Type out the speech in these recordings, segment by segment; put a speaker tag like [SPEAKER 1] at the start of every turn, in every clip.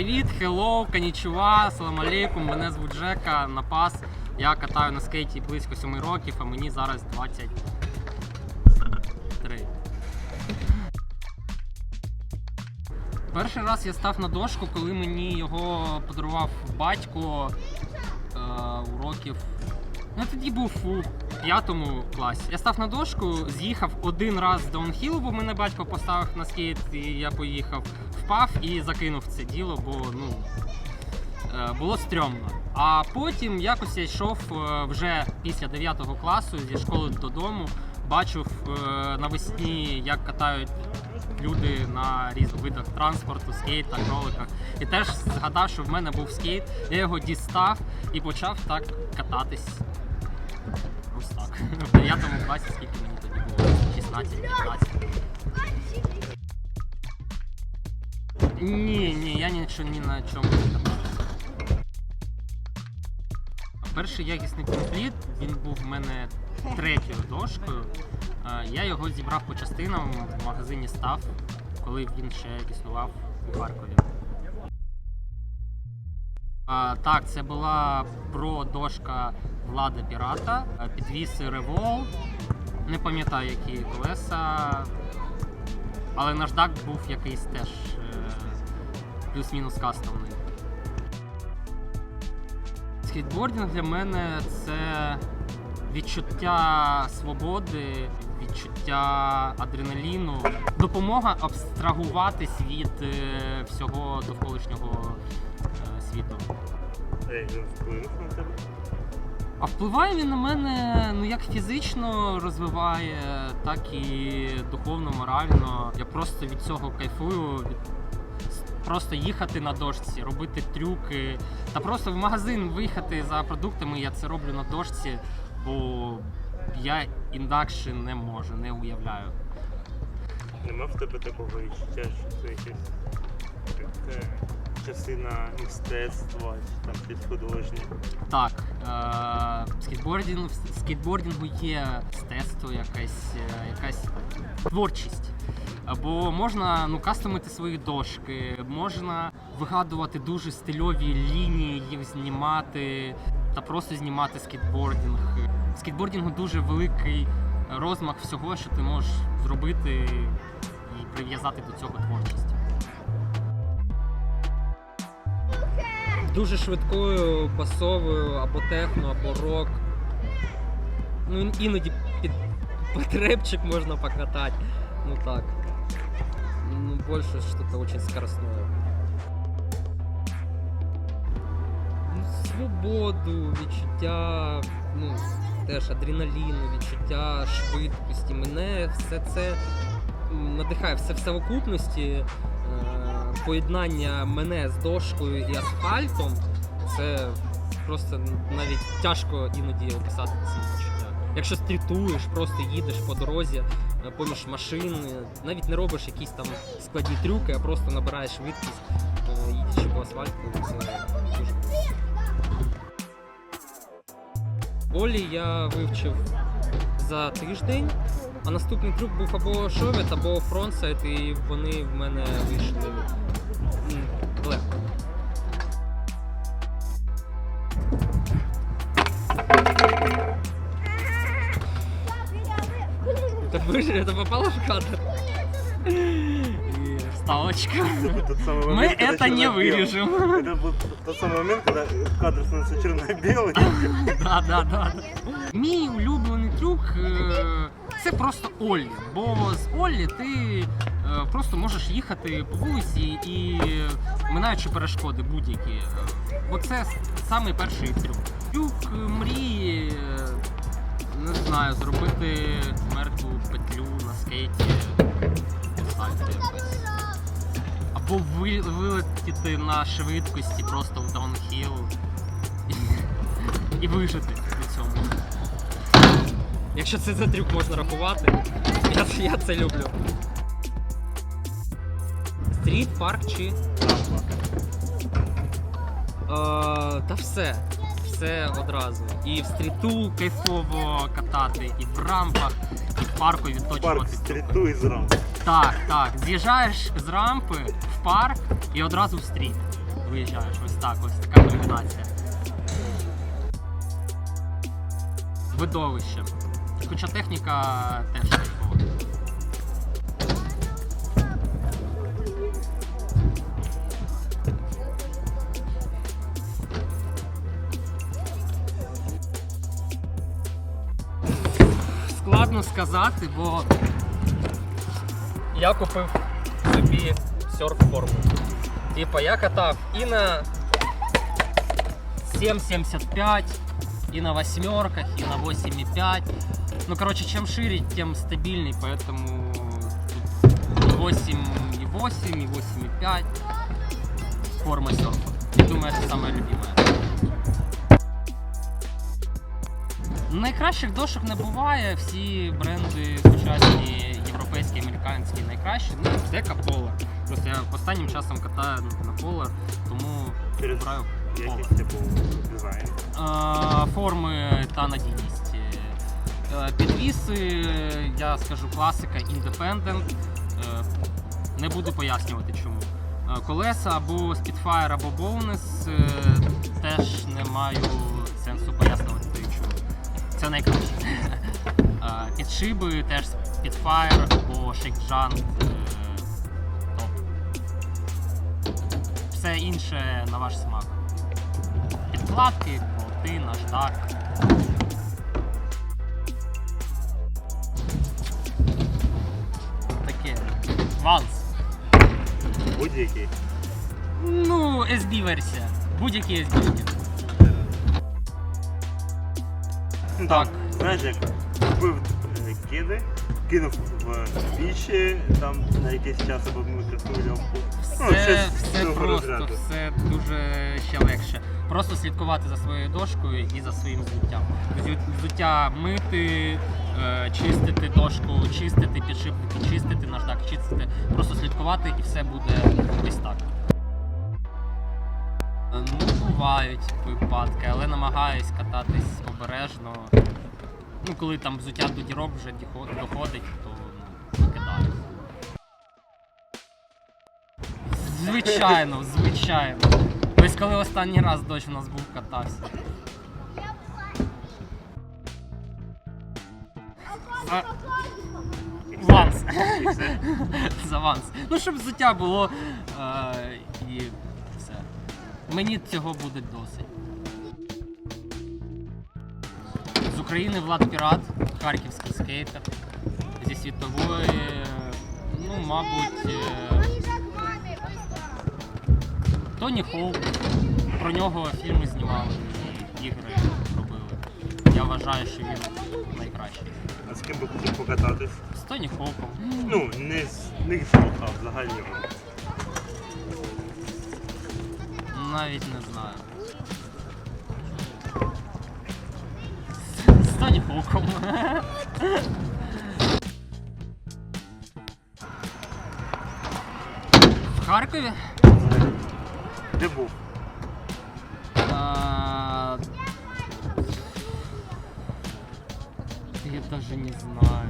[SPEAKER 1] Привіт, хеллоу, канічува, салам алейкум. Мене звуть Жека Напас. Я катаю на скейті близько 7 років, а мені зараз 23. Перший раз я став на дошку, коли мені його подарував батько е, у років. Ну тоді був п'ятому класі. Я став на дошку, з'їхав один раз з даунхілу, бо мене батько поставив на скейт, і я поїхав, впав і закинув це діло, бо ну е, було стрьомно. А потім якось я йшов е, вже після 9 класу зі школи додому, бачив е, навесні, як катають люди на різних видах транспорту, скейтах, роликах. І теж згадав, що в мене був скейт, я його дістав і почав так кататись. В 9 класі, скільки мені тоді було? 16-15. Ні, ні, я нічого ні на чому не катався. Перший якісний компліт, він був в мене третьою дошкою. Я його зібрав по частинам в магазині Став, коли він ще існував у Харкові. Так, це була про дошка Влада Пірата, підвіси Револ. Не пам'ятаю, які колеса. Але наждак був якийсь теж е, плюс-мінус кастомний. Скейтбординг для мене це відчуття свободи, відчуття адреналіну, допомога абстрагуватись від е, всього довколишнього е, світу.
[SPEAKER 2] Ей, він вплинув на тебе.
[SPEAKER 1] А впливає він на мене ну як фізично розвиває, так і духовно, морально. Я просто від цього кайфую. Від... Просто їхати на дошці, робити трюки, та просто в магазин виїхати за продуктами. Я це роблю на дошці, бо я інакше не можу, не уявляю.
[SPEAKER 2] Нема в тебе такого відчуття, що це якась така частина мистецтва, там щось художнє.
[SPEAKER 1] Так, е- скейтбординг, в є мистецтво, якась, е, якась творчість. Бо можна ну, кастомити свої дошки, можна вигадувати дуже стильові лінії, їх знімати та просто знімати скейтбординг. В дуже великий розмах всього, що ти можеш зробити і прив'язати до цього творчість. Дуже швидкою, басовою, або техно, або рок. Ну, іноді під потребчик можна покатати. Ну так. Ну, больше что-то очень скоростное. Ну, свободу, відчуття, ну, теж адреналіну, відчуття швидкості. Мене все це надихає все в совокупності. Поєднання мене з дошкою і асфальтом це просто навіть тяжко іноді описати ці відчуття. Якщо стрітуєш, просто їдеш по дорозі е, поміж машин, е, навіть не робиш якісь там складні трюки, а просто набираєш швидкість, е, їдячи по асфальту, це дуже круто. Я вивчив за тиждень, а наступний трюк був або шовет, або фронтсайд, і вони в мене вийшли м, легко. Так вижили, это попало в кадр? И вставочка.
[SPEAKER 2] Тот самый
[SPEAKER 1] Мы
[SPEAKER 2] момент, когда
[SPEAKER 1] это не
[SPEAKER 2] черно-белый.
[SPEAKER 1] вырежем.
[SPEAKER 2] Это был тот самый момент, когда кадр становится черно-белый.
[SPEAKER 1] Да, да, да. Мій улюблений трюк е, це просто Оллі. Бо з Оллі ти е, просто можеш їхати по вулиці і минаючи перешкоди будь-які. Е, Бо це самий перший трюк. Трюк е, мрії, не знаю, зробити мертву петлю на скейті, асфальті якось. Або ви- вилетіти на швидкості просто в даунхіл і, вижити. Якщо це за трюк можна рахувати, я, я це люблю. Стріт, парк чи. Е, та все. Все одразу. І в стріту кайфово катати, і в рампах, і в парку
[SPEAKER 2] Парк
[SPEAKER 1] відточувати.
[SPEAKER 2] стріту из рам.
[SPEAKER 1] Так, так. З'їжджаєш з рампи в парк і одразу в стріт. Виїжджаєш. Ось так, ось така комбінація. Видовище. Хоча техніка теж кайфова. Складно сказати, бо я купив собі серф-форму. Типа я катав і на 7,75, і на восьмерках, і на 8,5. Ну, короче, чем шире, тем стабильней, поэтому тут 8,8 и 8,5 форма серфа. Я думаю, это самая любимая. Найкращих дошок не буває, всі бренди сучасні, європейські, американські найкращі. Ну, дека Polar. Просто я останнім часом катаю на Polar, тому обираю Polar.
[SPEAKER 2] якийсь типу дизайн.
[SPEAKER 1] Е, форми та надійність. Е, Підвіси, я скажу класика, Independent. Е, Не буду пояснювати чому. Е, Колеса або Spitfire, або Bonus теж не маю сенсу пояснювати чому. Це найкраще. Підшиби теж Spitfire або Shakejan. е, Все інше на ваш смак. Підкладки, болти, наждак. Ванс.
[SPEAKER 2] Будь-який.
[SPEAKER 1] Ну, SB-версія. Будь-які SB.
[SPEAKER 2] Ну,
[SPEAKER 1] Так.
[SPEAKER 2] знаєш, як купив е, киди, кинув в пічі там на якийсь час або мікрохвильовку. Ну,
[SPEAKER 1] Все,
[SPEAKER 2] щось
[SPEAKER 1] все
[SPEAKER 2] цього
[SPEAKER 1] просто,
[SPEAKER 2] розряду.
[SPEAKER 1] все дуже ще легше. Просто слідкувати за своєю дошкою і за своїм взуттям. Взуття мити, е, чистити дошку, чистити підшипники, чистити наждак, чистити. Просто слідкувати і все буде ось так. Е, Ну, бувають випадки, але намагаюсь кататись обережно. Ну, коли там взуття до дірок вже доходить, то ну. Звичайно, звичайно. Ось коли останній раз дощ у нас був катався. А. За ванс. Ну, щоб взуття було е, і все. Мені цього буде досить. З України Влад Пірат, харківський скейтер. Зі світової, ну, мабуть, е, Тоні Хоук. Про нього фільми знімали і ігри робили. Я вважаю, що він найкращий.
[SPEAKER 2] А з ким би хотів покататись?
[SPEAKER 1] З Тоні Хоуком.
[SPEAKER 2] Ну, не з них двох, а взагалі.
[SPEAKER 1] Навіть не знаю. З- З Тоні Хоуком. В Харкові?
[SPEAKER 2] Де був?
[SPEAKER 1] А, Я даже не знаю.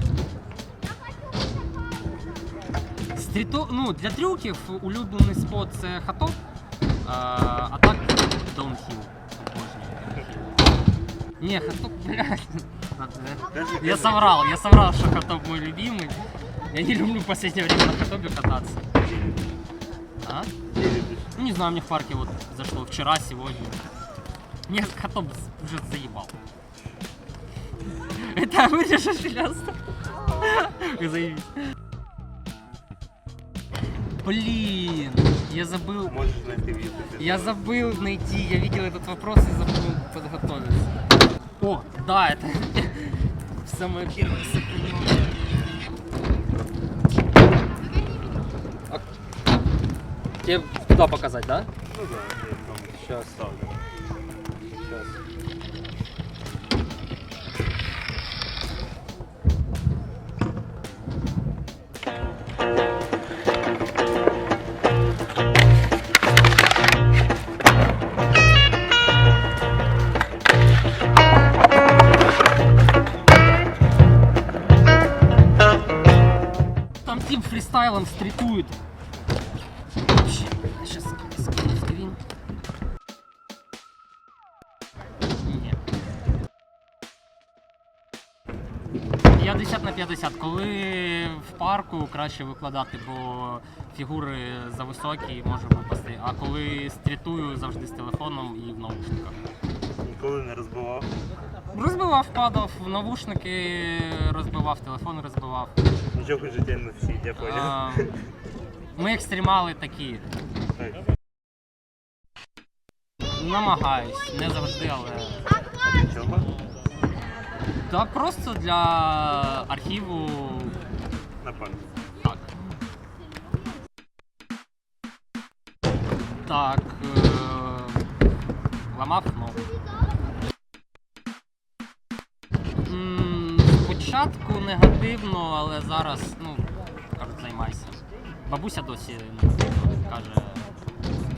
[SPEAKER 1] Стріту... Ну, для трюків улюблений спот це хатоп, а, а так даунхіл. Обожнюю даунхіл. Не, хатоп, блядь.
[SPEAKER 2] Кажи,
[SPEAKER 1] Я
[SPEAKER 2] кажи.
[SPEAKER 1] соврал, я соврал, что хатоп мой любимый. Я не люблю в последнее время на хатопе кататься. А? Ну, не знаю, мне в парке вот зашло вчера, сегодня. Мне з- уже заебал. Это вырежешь? Заебись. Блин, я забыл.
[SPEAKER 2] В.
[SPEAKER 1] Я забыл найти, я видел этот вопрос и забыл подготовиться. О, да, это самое первое сохранение. А Тебе куда показать, да?
[SPEAKER 2] Ну так, я там
[SPEAKER 1] Щас.
[SPEAKER 2] ставлю.
[SPEAKER 1] Сейчас. Там тип фристайл там 50 Коли в парку краще викладати, бо фігури зависокі і може випасти. А коли стрітую завжди з телефоном і в наушниках.
[SPEAKER 2] Ніколи не розбивав.
[SPEAKER 1] Розбивав, падав, в навушники розбивав, телефон розбивав.
[SPEAKER 2] Нічого в житті не всі, я поняв.
[SPEAKER 1] Ми екстремали такі.
[SPEAKER 2] Так.
[SPEAKER 1] Намагаюсь, не завжди, але.
[SPEAKER 2] Чого?
[SPEAKER 1] Та просто для архіву
[SPEAKER 2] На пам'ять.
[SPEAKER 1] так. Так. Е- ламав ногу. Спочатку негативно, але зараз, ну, кажуть, займайся. Бабуся досі каже,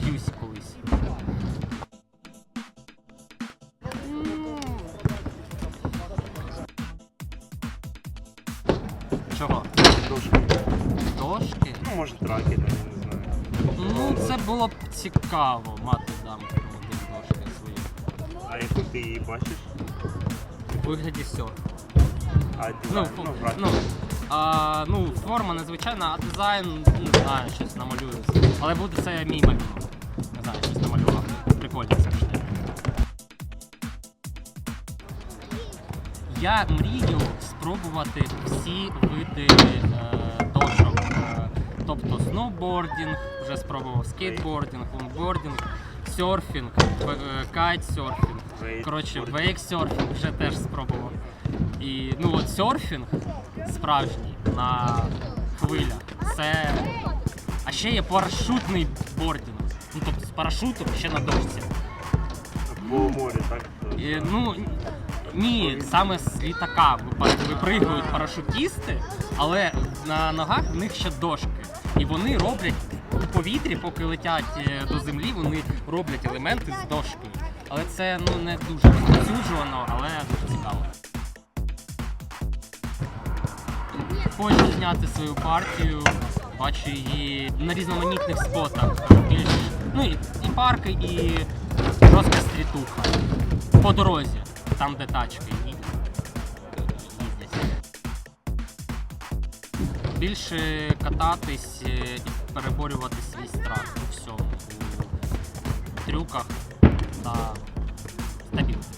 [SPEAKER 1] б'юсь колись.
[SPEAKER 2] Дошки? Ну, може траки, там, я не знаю.
[SPEAKER 1] Ну, це було б цікаво мати дамки один дошки свої.
[SPEAKER 2] А яку ти її бачиш?
[SPEAKER 1] У вигляді сьо.
[SPEAKER 2] А
[SPEAKER 1] Ну,
[SPEAKER 2] дизайн,
[SPEAKER 1] фо-
[SPEAKER 2] ну, брат.
[SPEAKER 1] ну, а, ну, форма незвичайна, а дизайн, не знаю, щось намалюю. Але буде це мій малюнок. Не знаю, щось намалював. Прикольно завжди. Я мрію спробувати всі види. Е, тобто сноубордінг, вже спробував скейтбордінг, лонгбордінг, серфінг, е, кайтсерфінг. Коротше, вейксерфінг вже теж спробував. І ну от серфінг справжній на хвилях. Це. А ще є парашутний бордінг. Ну тобто з парашутом ще на дошці.
[SPEAKER 2] По морю, так?
[SPEAKER 1] І, ну ні, саме з літака випригують парашутісти, але на ногах в них ще дошки. І вони роблять у повітрі, поки летять е, до землі, вони роблять елементи з дошкою. Але це ну не дуже розповсюджувано, але дуже цікаво. Хочу зняти свою партію, бачу її на різноманітних спотах. Більш, ну і, парки, і просто стрітуха. По дорозі, там де тачки більше кататись е, і переборювати свій страх у всьому, у трюках та стабільності.